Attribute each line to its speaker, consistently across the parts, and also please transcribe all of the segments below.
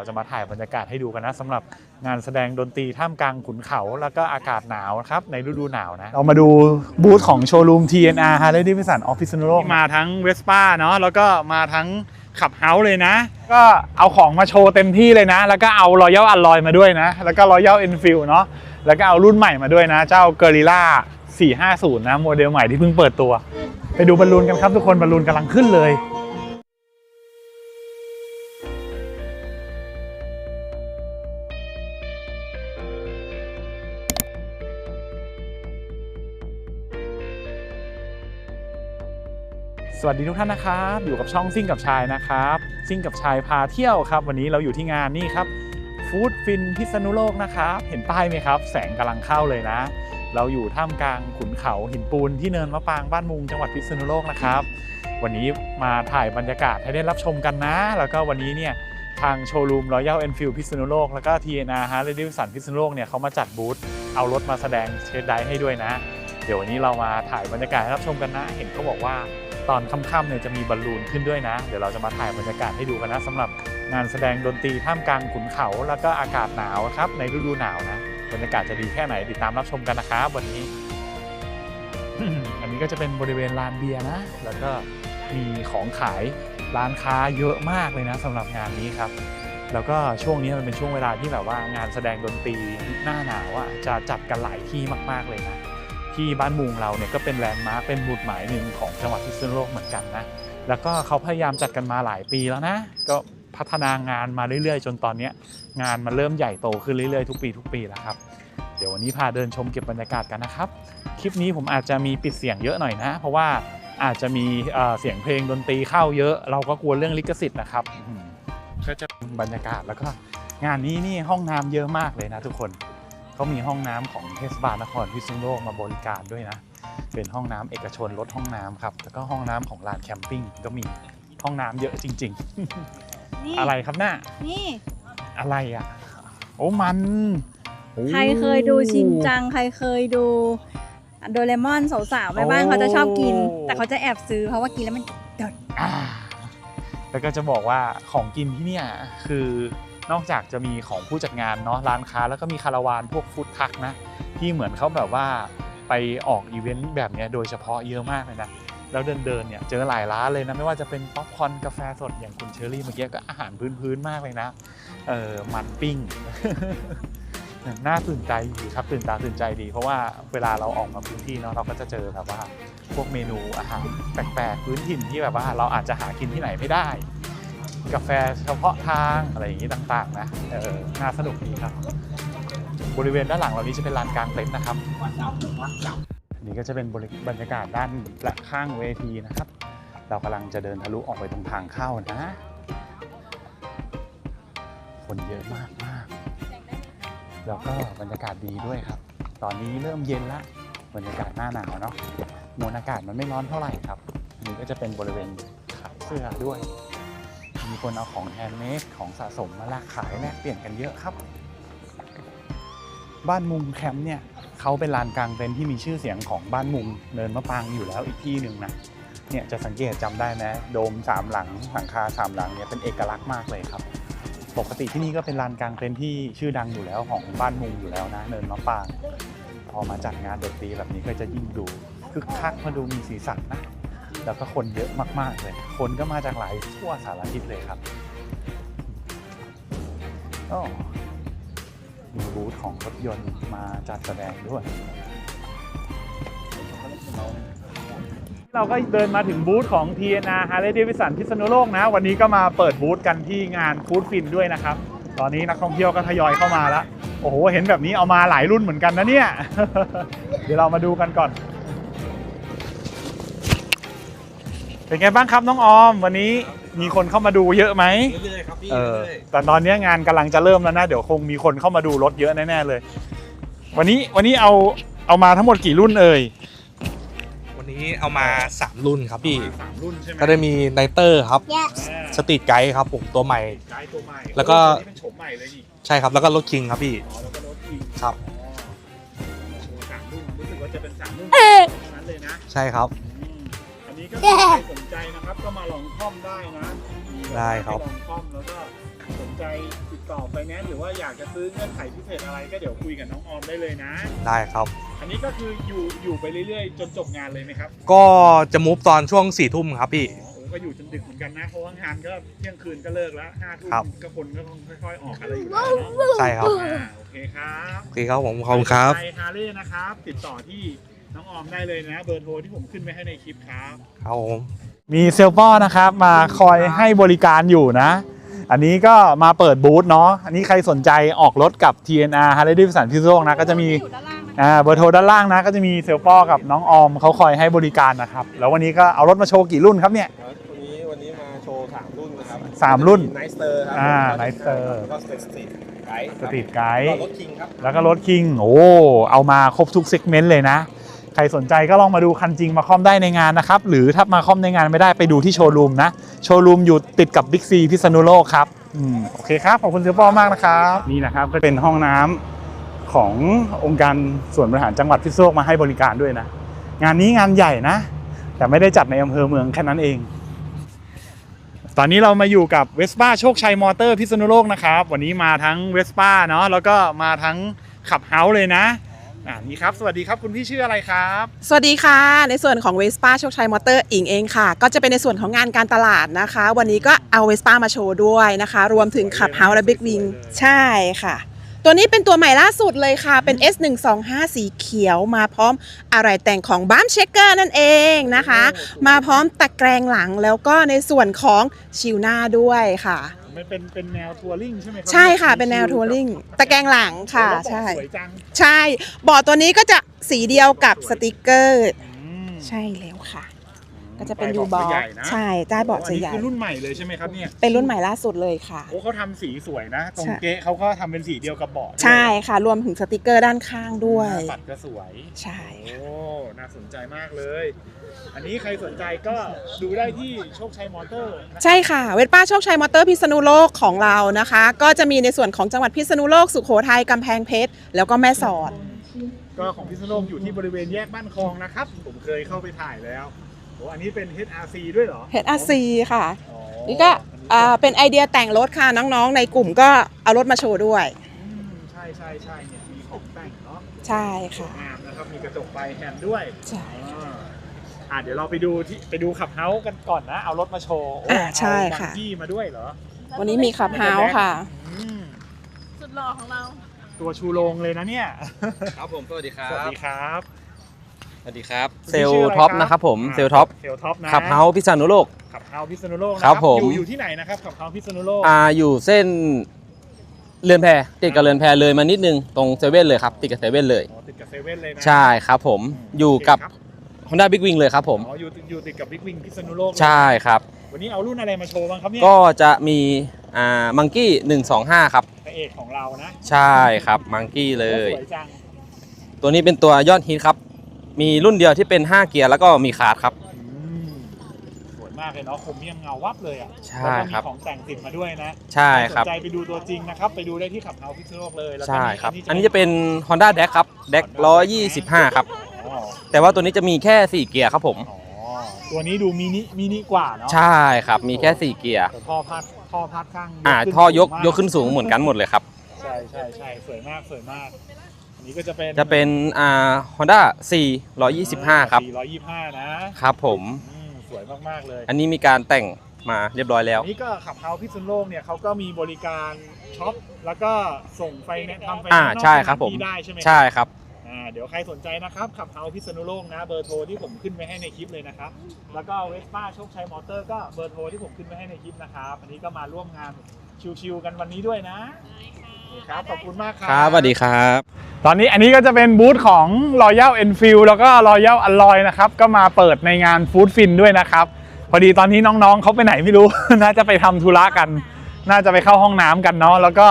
Speaker 1: เราจะมาถ่ายบรรยากาศให้ดูกันนะสำหรับงานแสดงดนตรีท่ามกลางขุนเขา แล้วก็อากาศหนาวนะครับในฤดูหนาวนะ เรามาดูบูธของโชว์รูม TNR Harley Davidson Office พิษณุโลกมาทั้ง Vespa เนาะแล้วก็มาทั้งขับเฮาส์เลยนะ ก็เอาของมาโชว์เต็มที่เลยนะ แล้วก็เอา Royal Alloy มาด้วยนะ แล้วก็ Royal Enfield เนาะแล้วก็เอารุ่นใหม่มาด้วยนะ เจ้า Guerrilla 450 นะโมเดลใหม่ที่เพิ่งเปิดตัว ไปดูบอลลูนกันครับทุกคนบอลลูนกำลังขึ้นเลย สวัสดีทุกท่านนะครับ อยู่กับช่องซิ่งกับชายนะครับซิ่งกับชายพาเที่ยวครับ วันนี้เราอยู่ที่งานนี่ครับฟู้ดฟินพิษณุโลกนะครับ เห็นป้ายไหมครับ แสงกำลังเข้าเลยนะ เราอยู่ท่ามกลางขุนเขาหินปูนที่เนินมะปรางบ้านมุงจังหวัดพิษณุโลกนะครับ วันนี้มาถ่ายบรรยากาศให้ได้รับชมกันนะ แล้วก็วันนี้เนี่ยทางโชว์รูม Royal Enfield พิษณุโลกแล้วก็ TNR Harley Davidson พิษณุโลกเนี่ยเขามาจัดบูธเอารถมาแสดงเชดไดให้ด้วยนะ เดี๋ยววันนี้เรามาถ่ายบรรยากาศให้รับชมกันนะ เห็นเขาบอกว่า ตอนค่ำๆเนี่ยจะมีบอลลูนขึ้นด้วยนะ เดี๋ยวเราจะมาถ่ายบรรยากาศให้ดูกันนะสำหรับงานแสดงดนตรีท่ามกลางขุนเขา แล้วก็อากาศหนาวครับในฤดูหนาวนะบรรยากาศจะดีแค่ไหนติดตามรับชมกันนะครับวันนี้ อันนี้ก็จะเป็นบริเวณลานเบียร์นะ แล้วก็มีของขายร้านค้าเยอะมากเลยนะสำหรับงานนี้ครับ แล้วก็ช่วงนี้มันเป็นช่วงเวลาที่แบบว่างานแสดงดนตรีหน้าหนาวอะจะจัดกันหลายที่มาก ๆเลยนะ ที่บ้านมุงเราเนี่ยก็เป็นแลนด์มาร์คเป็นบุตรหมายหนึ่งของจังหวัดพิษณุโลกเหมือนกันนะแล้วก็เขาพยายามจัดกันมาหลายปีแล้วนะ ก็พัฒนางานมาเรื่อยๆ จนตอนเนี้ยงานมันเริ่มใหญ่โตขึ้นเรื่อยๆ ทุกปีทุกปีแล้วครับ เดี๋ยววันนี้พาเดินชมเก็บบรรยากาศกันนะครับ คลิปนี้ผมอาจจะมีปิดเสียงเยอะหน่อยนะ เพราะว่าอาจจะมีเอ่อเสียงเพลงดนตรีเข้าเยอะ เราก็กลัวเรื่องลิขสิทธิ์นะครับอืมก็จะเป็นบรรยากาศแล้วก็งานนี้นี่ห้องน้ำเยอะมากเลยนะทุกคน เขามีห้องน้ำของเทศบาลนครพิษณุโลกมาบริการด้วยนะ เป็นห้องน้ำเอกชนลดห้องน้ำครับ แล้วก็ห้องน้ำของลานแคมปิ้งก็มีห้องน้ำเยอะจริง
Speaker 2: นี่
Speaker 1: ๆอะไรครับหน้า
Speaker 2: นี่
Speaker 1: อะไรอะ โอ้มันโอ้
Speaker 2: ใครเคยดูชินจัง ใครเคยดูโดเรมอนสาวๆแม่บ้านเขาจะชอบกิน แต่เขาจะแอบซื้อเพราะว่ากินแล้วมัน
Speaker 1: อ่าแล้วก็จะบอกว่าของกินที่เนี่ยคือ นอกจากจะมีของผู้จัดงานเนาะร้านค้าแล้วก็มีคาราวานพวกฟู้ดทักนะที่เหมือนเขาแบบว่าไปออกอีเวนต์แบบนี้โดยเฉพาะเยอะมากเลยนะแล้วเดินๆเนี่ยเจอหลายร้านเลยนะไม่ว่าจะเป็นป๊อปคอร์นกาแฟสดอย่างคุณเชอรี่เมื่อกี้ก็อาหารพื้นๆมากเลยนะเออมันปิ้งน่าตื่นใจดีครับตื่นตาตื่นใจดี เพราะว่าเวลาเราออกมาพื้นที่เนาะเราก็จะเจอแบบว่า พวกเมนูอาหารแปลกๆพื้นถิ่นที่แบบว่าเราอาจจะหากินที่ไหนไม่ได้ กาแฟเฉพาะทางอะไรอย่างนี้ต่างๆนะเออน่าสนุกดีครับ บริเวณด้านหลังเรานี้จะเป็นลานกลางเต็นท์นะครับนนี้ก็จะเป็นบริบรรยากาศด้านและข้างเวทีนะครับ เรากำลังจะเดินทะลุออกไปตรงทางเข้านะ คนเยอะมากมากแล้วก็บรรยากาศดีด้วยครับ ตอนนี้เริ่มเย็นละบรรยากาศหน้าหนาวเนาะมวลอากาศมันไม่ร้อนเท่าไหร่ครับนนี้ก็จะเป็นบริเวณขายเสื้อด้วย มีคนเอาของแฮนด์เมดของสะสมมาลากขายแลกเปลี่ยนกันเยอะครับ บ้านมุงแคมป์เนี่ยเขาเป็นลานกลางเต็นท์ที่มีชื่อเสียงของบ้านมุงเนินมะปรางอยู่แล้วอีกที่หนึ่งนะเนี่ยจะสังเกตจำได้ไหมโดมสามหลังหลังคาสามหลังเนี่ยเป็นเอกลักษณ์มากเลยครับ ปกติที่นี่ก็เป็นลานกลางเต็นท์ที่ชื่อดังอยู่แล้วของบ้านมุงอยู่แล้วนะเนินมะปราง พอมาจัดงานดนตรีแบบนี้ก็จะยิ่งดูคึกคักมาดูมีสีสันนะ แล้วก็คนเยอะมากๆเลย คนก็มาจากหลายทั่วสารทิศเลยครับอ้อมีบูธของรถยนต์มาจัดแสดงด้วย เราก็เดินมาถึงบูธของ TNR Harley Davidson พิษณุโลกนะ วันนี้ก็มาเปิดบูธกันที่งานฟู้ดฟินด้วยนะครับ ตอนนี้นักท่องเที่ยวก็ทยอยเข้ามาแล้ว โอ้โห เห็นแบบนี้เอามาหลายรุ่นเหมือนกันนะเนี่ย เดี๋ยวเรามาดูกันก่อน เป็นไงบ้างครับน้องออม วันนี้มีคนเข้ามาดูเยอะไหม
Speaker 3: เรื่อยๆครับพี่
Speaker 1: เออ
Speaker 3: เรื่อย
Speaker 1: แต่ตอนนี้งานกำลังจะเริ่มแล้วนะ เดี๋ยวคงมีคนเข้ามาดูรถเยอะแน่ๆเลย วันนี้วันนี้เอาเอามาทั้งหมดกี่รุ่นเอ่ย
Speaker 3: ๆวันนี้เอามา 3 รุ่นครับพี่
Speaker 1: สามรุ่นใช่ไหม
Speaker 3: ก็ได้มีไนเตอร์ครับ
Speaker 1: อ่า
Speaker 3: สตรีทไกด์ครับผมตัวใหม่
Speaker 1: ไกด์ตัวใหม่
Speaker 3: แล้วก็
Speaker 1: โอ้โหนี่เป็นโฉมใหม่เลยนี่
Speaker 3: ใช่ครับแล้วก็รถคิงครับพี่
Speaker 1: อ๋อแล้วก็รถอีก
Speaker 3: ครับ
Speaker 1: อ๋อโอ้โหสามรุ่นรู้สึกว่าจะเป็นสามรุ่นนั้นเลยนะ
Speaker 3: ใช่ครับ
Speaker 1: อืมอั นนี้ก็ถ้าใครสนใจนะครับ ก็มาลองคล่อมได้นะมี
Speaker 3: ได้ครับ
Speaker 1: ให้ลองคล่อมแล้วก็สนใจติดต่อไฟแนนซ์หรือว่าอยากจะซื้อเงื่อนไขพิเศษอะไรก็เดี๋ยวคุยกับน้องออมได้เลยนะ
Speaker 3: ได้ครับ
Speaker 1: อันนี้ก็คืออยู่อยู่ไปเรื่อยๆ จนจบงานเลยไหมครับ
Speaker 3: ก็จะมูฟตอนช่วง4ี่ทุ่มครับพี่
Speaker 1: อ๋อโอ้ก็อยู่จนดึกเหมือนกันนะเพราะว่างานก็เที่ยงคืนก็เลิกแล้วห้าทุ่ม
Speaker 3: ครับ
Speaker 1: ก็คนก็คงค่อยๆออกอะไรอยู่แล้วเนาะ
Speaker 3: ใช่ครับ
Speaker 1: อ่าโอเคครับ
Speaker 3: โอเคครับผมขอบคุณครับ
Speaker 1: ไทฮาร์เลย์นะครับ ติดต่อที่ น้องออมได้เลยนะเบอร์โทรที่ผมขึ้นไว้ให้ในคลิปครับ
Speaker 3: ครับผม
Speaker 1: มีเซลปอนะครับมาคอยให้บริการอยู่นะ อันนี้ก็มาเปิดบูธเนาะอันนี้ใครสนใจออกรถกับ TNR Harley Davidson พิซโซกนะก็จะมี
Speaker 2: อยู่ด้านล่างนะคะ
Speaker 1: อ่าเบอร์โทรด้านล่างนะ ก็จะมีเซลปอกับน้องออมเขาคอยให้บริการนะครับ แล้ววันนี้ก็เอารถมาโชว์กี่รุ่นครับเนี่ย
Speaker 4: ครับวันนี้วันนี้มาโชว์สามรุ่นนะครับ
Speaker 1: สามรุ่น
Speaker 4: ไนสเตอร์ครับ
Speaker 1: อ่า
Speaker 4: แล้วก็
Speaker 1: Nightster
Speaker 4: แล้วก็สเตทสตรีทไกด์
Speaker 1: สตรีทไก
Speaker 4: แล้ว
Speaker 1: ด์
Speaker 4: ก็รถคิงครับ
Speaker 1: แล้วก็รถคิงโอ้เอามาครบทุกเซกเมนต์เลยนะ ใครสนใจก็ลองมาดูคันจริงมาคอมได้ในงานนะครับ หรือถ้ามาคอมในงานไม่ได้ไปดูที่โชว์รูมนะ โชว์รูมอยู่ติดกับบิ๊กซีพิษณุโลกครับอืมโอเคครับ ขอบคุณเซอร์ปอมากนะครับนี่นะครับก็เป็นห้องน้ำขององค์การส่วนบริหารจังหวัดพิษณุโลกมาให้บริการด้วยนะ งานนี้งานใหญ่นะ แต่ไม่ได้จัดในอำเภอเมืองแค่นั้นเอง ตอนนี้เรามาอยู่กับเวสป้าโชคชัยมอเตอร์พิษณุโลกนะครับ วันนี้มาทั้งเวสป้าเนาะแล้วก็มาทั้งขับเฮาส์เลยนะ อ่านี่ครับ สวัสดีครับคุณพี่ชื่ออะไรครับ
Speaker 5: สวัสดีค่ะ ในส่วนของเวสป้าโชคชัยมอเตอร์อิงเองค่ะ ก็จะเป็นในส่วนของงานการตลาดนะคะ วันนี้ก็เอาเวสป้ามาโชว์ด้วยนะคะ รวมถึงขับเฮาส์และบิ๊กวิงใช่ค่ะ ตัวนี้เป็นตัวใหม่ล่าสุดเลยค่ะ เป็น S125 สีเขียวมาพร้อมอะไรแต่งของบ้ามเชคเกอร์นั่นเองนะคะ มาพร้อมตะแกรงหลังแล้วก็ในส่วนของชิวหน้าด้วยค่ะ
Speaker 1: มันเป็นเป็นแนวทัวริงใช่ไหมครั
Speaker 5: ใช่ค่ะเป็นแนวทัวริงตะแกรงหลังค่ะ
Speaker 1: แล้วเบา
Speaker 5: ใช่
Speaker 1: สวยจัง
Speaker 5: ใช่เบาะตัวนี้ก็จะสีเดียวกับสติกเกอร์
Speaker 1: อืม
Speaker 5: ใช่แล้วค่ะ ก็จะเป็น
Speaker 1: ใต้
Speaker 5: ยู
Speaker 1: เบาะ
Speaker 5: บอ
Speaker 1: ใหญ่นะ
Speaker 5: ใช่ใต้เบาะ
Speaker 1: อัน
Speaker 5: จะ
Speaker 1: นี้
Speaker 5: ใหญ่
Speaker 1: คือรุ่นใหม่เลยใช่ไหมครับเนี่ย
Speaker 5: เป็นรุ่นใหม่ล่าสุดเลยค่ะ
Speaker 1: โอ้เขาทำสีสวยนะ ตรง
Speaker 5: ใช่
Speaker 1: เก๊ะเขาก็ทำเป็นสีเดียวกับเบาะด้วย
Speaker 5: ใช่ค่ะ รวมถึงสติกเกอร์ด้านข้างด้วย
Speaker 1: ปัดก็สวย
Speaker 5: ใช่
Speaker 1: โอ้น่าสนใจมากเลย อันนี้ใครสนใจก็ดูได้ที่โชคชัยมอเตอร์นะ
Speaker 5: ใช่ค่ะ เวทป้าโชคชัยมอเตอร์พิษณุโลกของเรานะคะ ก็จะมีในส่วนของจังหวัดพิษณุโลกสุโขทัยกำแพงเพชรแล้วก็แม่สอด
Speaker 1: ก็ของพิษณุโลกอยู่ที่บริเวณแยกบ้านคลองนะครับ ผมเคยเข้าไปถ่ายแล้ว โอ้อันนี้เป็น HRC ด้วยเหรอ
Speaker 5: HRC ค่ะ
Speaker 1: อ๋อ
Speaker 5: นี่ก็อ่าเป็นไอเดียแต่งรถค่ะน้องๆ ในกลุ่มก็เอารถมาโชว์ด้วย
Speaker 1: อืมใช่ใช่ใช่เนี่ยมีของแต่งเนาะ
Speaker 5: ใช่ค่ะ
Speaker 1: งามนะครับมีกระจกไฟแฮนด์ด้วย
Speaker 5: ใช่
Speaker 1: อ่าอ่าเดี๋ยวเราไปดูที่ไปดูขับเฮาส์กันก่อนนะ เอารถมาโชว์โอ่า
Speaker 5: ใช่
Speaker 1: เอา
Speaker 5: ค่ะ
Speaker 1: บังกี้มาด้วยเหรอ
Speaker 5: วันนี้มีขับเฮาส์ค่ะ
Speaker 1: อืม
Speaker 2: สุดหล่อของเรา
Speaker 1: ตัวชูโรงเลยนะเนี่ย
Speaker 6: ครับผมสวัสดีครั
Speaker 1: สวัส
Speaker 6: บ
Speaker 1: ดีครับ
Speaker 6: สวัสดีครับ
Speaker 1: คุณ
Speaker 6: เซล
Speaker 1: ชื่
Speaker 6: ล์
Speaker 1: ออะไร
Speaker 6: ท็อป
Speaker 1: ครับ
Speaker 6: นะครับผม
Speaker 1: อ่า
Speaker 6: เซลล์ท็อป
Speaker 1: เซลล์ท็อปนะ
Speaker 6: ขับเฮาส์พิษณุโลก
Speaker 1: ขับเฮาส์พิษณุโลกนะครับ
Speaker 6: ผม
Speaker 1: อยู่อยู่ที่ไหนนะครับขับเฮาส์พิษณุโลก
Speaker 6: อ่าอยู่เส้นเรือนแพติดกับเรือนแพเลยมานิดนึงตรงเซเว่นเลยครับติดกับเซเว่นเลย
Speaker 1: อ๋อติดกับเซเว่นเลยนะ
Speaker 6: ใช่ครับผมอยู่กับ
Speaker 1: โเคครับ
Speaker 6: Honda Big Wing เลยครับผม
Speaker 1: อ๋ออยู่อยู่ติดกับบิ๊กวิงพิษณุโลกเลย
Speaker 6: ใช่ครับ
Speaker 1: วันนี้เอารุ่นอะไรมาโชว์บ้างครับเนี่ย
Speaker 6: ก็จะมีอ่ามังกี้125ครับ
Speaker 1: พระเอกของเรานะ
Speaker 6: ใช่ครับมังกี้เลย
Speaker 1: สวยจัง
Speaker 6: ตัวนี้เป็นตัวยอดฮิตครับ มีรุ่นเดียวที่เป็น 5 เกียร์แล้วก็มีคาร์ดครับ
Speaker 1: อืมสวยมากเลยเนาะคมเมี่ยมเงาวับเลยอะ
Speaker 6: ใช่ครับ
Speaker 1: แล้วก็มีของแต่งติดมาด้วยนะ
Speaker 6: ใช่ครับ
Speaker 1: สนใจไปดูตัวจริงนะครับ ไปดูได้ที่ขับเฮาส์พิษณุโลกเลยแล้วก็
Speaker 6: ใช่
Speaker 1: มี
Speaker 6: ครับ อันนี้จะเป็น Honda d e c ครับ d e c 125ครับ
Speaker 1: อ๋อ
Speaker 6: แต่ว่าตัวนี้จะมีแค่ 4 เกียร์ครับผม
Speaker 1: อ๋อตัวนี้ดูมินิมินิกว่าเนาะ
Speaker 6: ใช่ครับ มีแค่ 4 เกียร์
Speaker 1: แต่ท่อพัดท่อพัดข้าง
Speaker 6: อ่า
Speaker 1: ขึ้น
Speaker 6: ท่อยก
Speaker 1: สูงมาก
Speaker 6: ยกขึ้นสูงเหมือนกันหมดเลยครับ
Speaker 1: ใช่ใช่ใช่สวยมากสวยมากอั นนี้ก็จะเป็น
Speaker 6: จะเป็นอ่า Honda C 125 ครับ
Speaker 1: 425 นะ
Speaker 6: ครับผม
Speaker 1: อืมสวยมากๆเลย
Speaker 6: อันนี้มีการแต่งมาเรียบร้อยแล้ว
Speaker 1: อันนี้ก็ขับเฮาพิษณุโลกเนี่ยเขาก็มีบริการช็อปแล้วก็ส่งไฟแนนซ์ทำไฟแนนซ์
Speaker 6: อ่าน
Speaker 1: อก
Speaker 6: ใช่ครับ
Speaker 1: สถาน
Speaker 6: ผม
Speaker 1: ที่ได้ใช่ไหมครับ
Speaker 6: ใช่ครับ
Speaker 1: อ่าเดี๋ยวใครสนใจนะครับ ขับเฮาพิษณุโลกนะ เบอร์โทรที่ผมขึ้นไว้ให้ในคลิปเลยนะครับ แล้วก็เวสป้าโชคชัยมอเตอร์ก็เบอร์โทรที่ผมขึ้นไว้ให้ในคลิปนะครับ อันนี้ก็มาร่วมงานชิวๆกันวันนี้ด้วยนะนี่ค รับขอบคุณมากครั
Speaker 6: ครับสวัสดีครับ
Speaker 1: ตอนนี้อันนี้ก็จะเป็นบูธของ Royal Enfield แล้วก็ Royal Alloy นะครับ ก็มาเปิดในงานฟู้ดฟินด้วยนะครับ พอดีตอนนี้น้องๆเขาไปไหนไม่รู้ น่าจะไปทำธุระกัน น่าจะไปเข้าห้องน้ำกันเนาะแล้วก็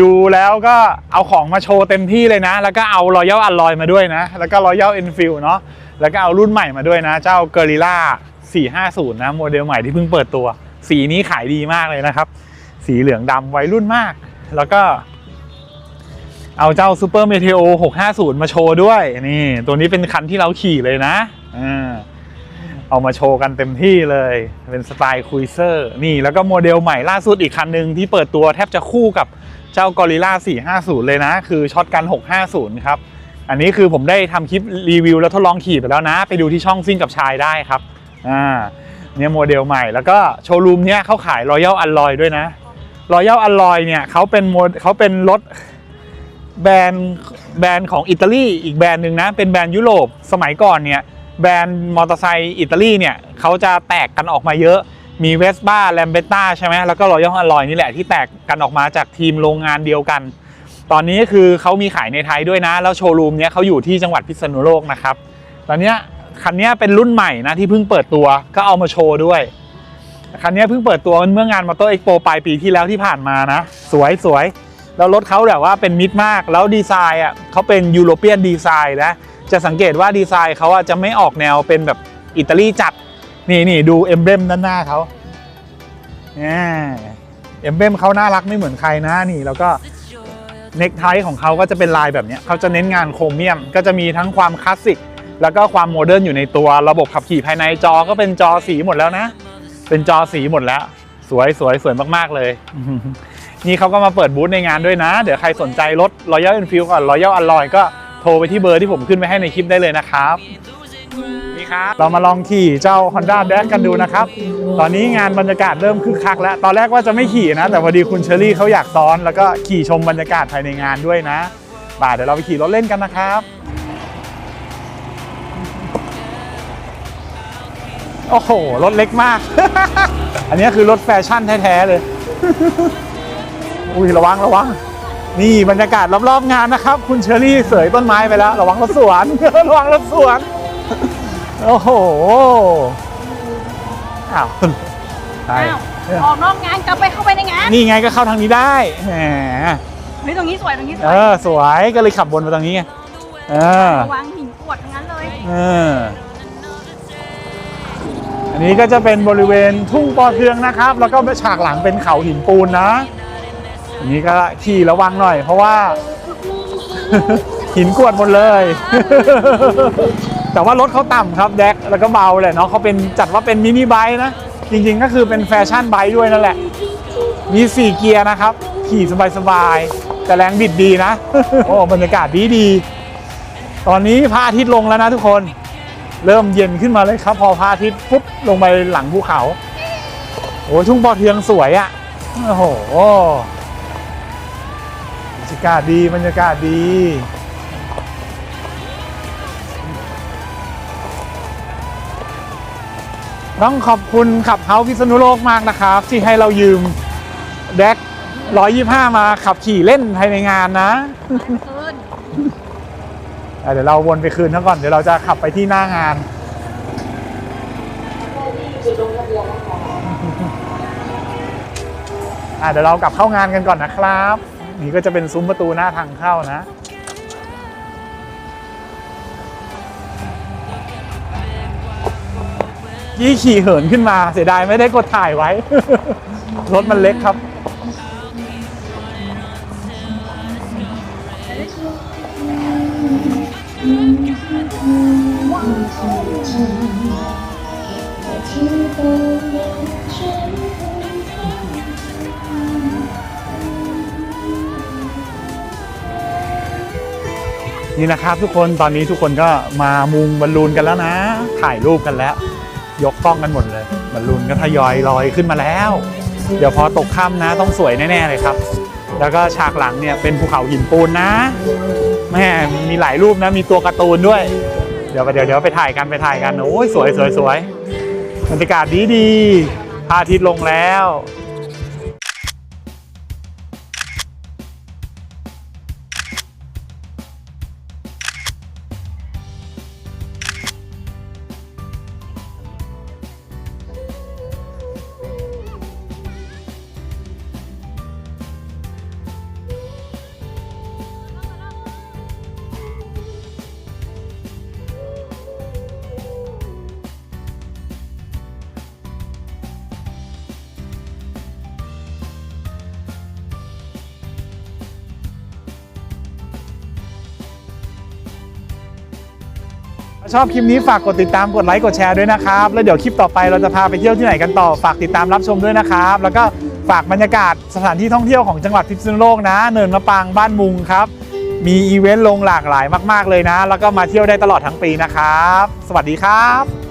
Speaker 1: ดูแล้วก็เอาของมาโชว์เต็มที่เลยนะ แล้วก็เอา Royal Alloy มาด้วยนะ แล้วก็ Royal Enfield เนาะแล้วก็เอารุ่นใหม่มาด้วยนะ เจ้า Guerrilla 450 นะโมเดลใหม่ที่เพิ่งเปิดตัว สีนี้ขายดีมากเลยนะครับ สีเหลืองดำวัยรุ่นมาก แล้วก็ เอาเจ้า Super Meteo 650 มาโชว์ด้วย นี่ ตัวนี้เป็นคันที่เราขี่เลยนะอ่าเอามาโชว์กันเต็มที่เลย เป็นสไตล์คุยเซอร์นี่แล้วก็โมเดลใหม่ล่าสุดอีกคันหนึ่งที่เปิดตัวแทบจะคู่กับเจ้ากอริล่า450 เลยนะ คือช็อตกัน 650 ครับ อันนี้คือผมได้ทำคลิปรีวิวแล้วทดลองขี่ไปแล้วนะ ไปดูที่ช่องซิ่งกับชายได้ครับอ่าเนี่ยโมเดลใหม่แล้วก็โชว์รูมเนี้ยเขาขายรอยัลอัลลอยด้วยนะรอยัลอัลลอยเนี่ยเขาเป็นโมเขาเป็นรถ แบรนด์แบรนด์ของอิตาลีอีกแบรนด์หนึ่งนะ เป็นแบรนด์ยุโรปสมัยก่อนเนี่ยแบรนด์มอเตอร์ไซค์อิตาลีเนี่ยเขาจะแตกกันออกมาเยอะมีเวสป้าแลมเบต้าใช่ไหมแล้วก็รอยัลอัลอยนี่แหละที่แตกกันออกมาจากทีมโรงงานเดียวกัน ตอนนี้คือเขามีขายในไทยด้วยนะ แล้วโชว์รูมเนี้ยเขาอยู่ที่จังหวัดพิษณุโลกนะครับตอนเนี้ยคันนี้เป็นรุ่นใหม่นะที่เพิ่งเปิดตัวก็เอามาโชว์ด้วยคันนี้เพิ่งเปิดตัวเมื่องานมอเตอร์เอ็กโปปลายปีที่แล้วที่ผ่านมานะ สวยสวย แล้วรถเขาแบบว่าเป็นมิดมาก แล้วดีไซน์อะเขาเป็นยูโรเปียนดีไซน์นะ จะสังเกตว่าดีไซน์เขาอะจะไม่ออกแนวเป็นแบบอิตาลีจัด นี่นี่ดูเอมเบรมด้านหน้าเขาเนี่ยเอมเบรมเขาน่ารักไม่เหมือนใครนะนี่แล้วก็เน็กไทของเขาก็จะเป็นลายแบบนี้เขาจะเน้นงานโครเมียม ก็จะมีทั้งความคลาสสิกแล้วก็ความโมเดิร์นอยู่ในตัวระบบขับขี่ภายในจอก็เป็นจอสีหมดแล้วนะ เป็นจอสีหมดแล้ว สวยสวยสวยมากๆเลย นี่เขาก็มาเปิดบูธในงานด้วยนะ เดี๋ยวใครสนใจรถ Royal Enfield ก่อน Royal Alloy ก็โทรไปที่เบอร์ที่ผมขึ้นไว้ให้ในคลิปได้เลยนะครับนี่ครับ เรามาลองขี่เจ้า Honda d a s กันดูนะครับ ตอนนี้งานบรรยากาศเริ่มคึกคักแล้ว ตอนแรกว่าจะไม่ขี่นะ แต่พอดีคุณเชอรี่เขาอยากซ้อน แล้วก็ขี่ชมบรรยากาศภายในงานด้วยนะบ่าเดี๋ยวเราไปขี่รถเล่นกันนะครับ โอ้โห รถเล็กมาก อันนี้คือรถแฟชั่นแท้ๆเลย อุ้ยระวังระวังนี่บรรยากาศรอบๆงานนะครับ คุณเชอรี่เสยต้นไม้ไปแล้ว ระวังรถสวนระวังรถสวนโอ้โหอ้าวไป
Speaker 2: อ้าวออกนอกงานกลับไปเข้าไปในงาน
Speaker 1: นี่ไงก็เข้าทางนี้ได้แหม
Speaker 2: เฮ้ยตรงนี้สวยตรงนี้ส
Speaker 1: เอ
Speaker 2: วย
Speaker 1: อสวยก็เลยขับวนมาตรงนี้ไงเออ
Speaker 2: วางหินกรวดทั้งนั้นเลย
Speaker 1: เอออันนี้ก็จะเป็นบริเวณทุ่งปอเทืองนะครับ แล้วก็ฉากหลังเป็นเขาหินปูนนะ อันนี้ก็ขี่ระวังหน่อย เพราะว่า หินกวดหมดเลย แต่ว่ารถเขาต่ำครับแดกแล้วก็เบาแหละเนาะเขาเป็นจัดว่าเป็นมินิไบค์นะ จริงๆก็คือเป็นแฟชั่นไบค์ด้วยนั่นแหละ มี 4 เกียร์นะครับ ขี่สบายๆแต่แรงบิดดีนะ โอ้บรรยากาศดีดีๆตอนนี้พระอาทิตย์ลงแล้วนะทุกคน เริ่มเย็นขึ้นมาเลยครับ พอพระอาทิตย์ปุ๊บลงไปหลังภูเขาโอ้ทุ่งปอเทืองสวยอะ่ะโอ้โห บรรยากาศดีบรรยากาศดีต้องขอบคุณขับเฮาพิษณุโลกมากนะครับ ที่ให้เรายืมแดก125 มาขับขี่เล่นภายในงานนะ
Speaker 2: คืน
Speaker 1: อะเดี๋ยวเราวนไปคืนเขาก่อน เดี๋ยวเราจะขับไปที่หน้างานอะเดี๋ยวเรากลับเข้างานกันก่อนนะครับ นี่ก็จะเป็นซุ้มประตูหน้าทางเข้านะ ยี่ขี่เหินขึ้นมาเสียดายไม่ได้กดถ่ายไว้ รถมันเล็กครับ นี่นะครับทุกคนตอนนี้ทุกคนก็มามุงบอลลูนกันแล้วนะ ถ่ายรูปกันแล้ว ยกกล้องกันหมดเลยบอลลูนก็ทยอยลอยขึ้นมาแล้ว เดี๋ยวพอตกค่ำนะต้องสวยแน่ๆเลยครับ แล้วก็ฉากหลังเนี่ยเป็นภูเขาหินปูนนะแม่มีหลายรูปนะมีตัวการ์ตูนด้วย เดี๋ยวไปเดี๋ยวเดี๋ยวไปถ่ายกันไปถ่ายกันโอ้ยสวยสวยสวยบรรยากาศดีดีพระอาทิตย์ลงแล้ว ชอบคลิปนี้ฝากกดติดตามกดไลค์กดแชร์ด้วยนะครับ แล้วเดี๋ยวคลิปต่อไปเราจะพาไปเที่ยวที่ไหนกันต่อฝากติดตามรับชมด้วยนะครับ แล้วก็ฝากบรรยากาศสถานที่ท่องเที่ยวของจังหวัดพิษณุโลกนะ เนินมะปรางบ้านมุงครับ มีอีเวนต์ลงหลากหลายมาก ๆเลยนะ แล้วก็มาเที่ยวได้ตลอดทั้งปีนะครับ สวัสดีครับ